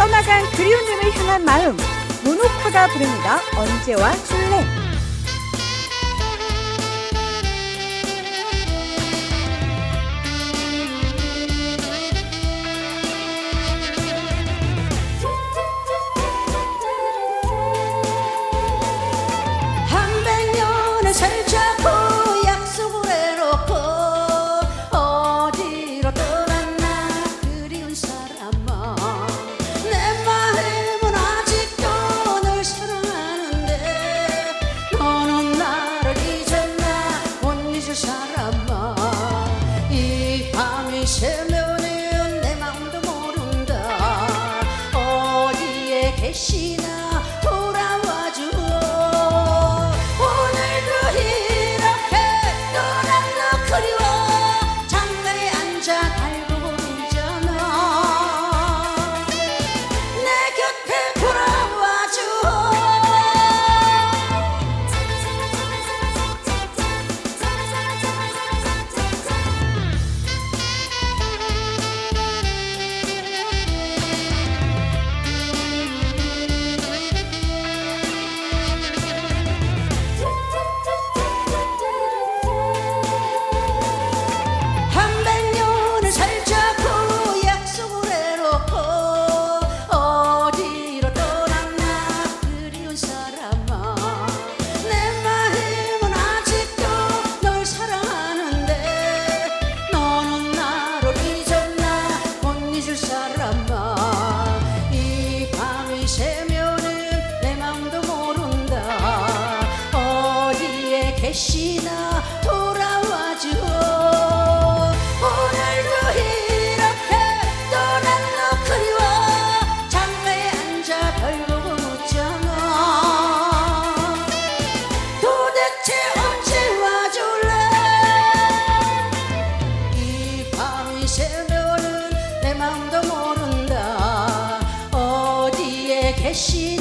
떠나간 그리움님을 향한 마음 모노코가 부릅니다. 언제와 줄래? 이 새면은 내 마음도 모른다. 어디에 계시나 다시나 돌아와 주오. 오늘도 이렇게 떠난 너 그리워 장가에 앉아 별 보고 묻잖아 도대체 언제 와줄래? 이 밤이 새면은 내 맘도 모른다. 어디에 계시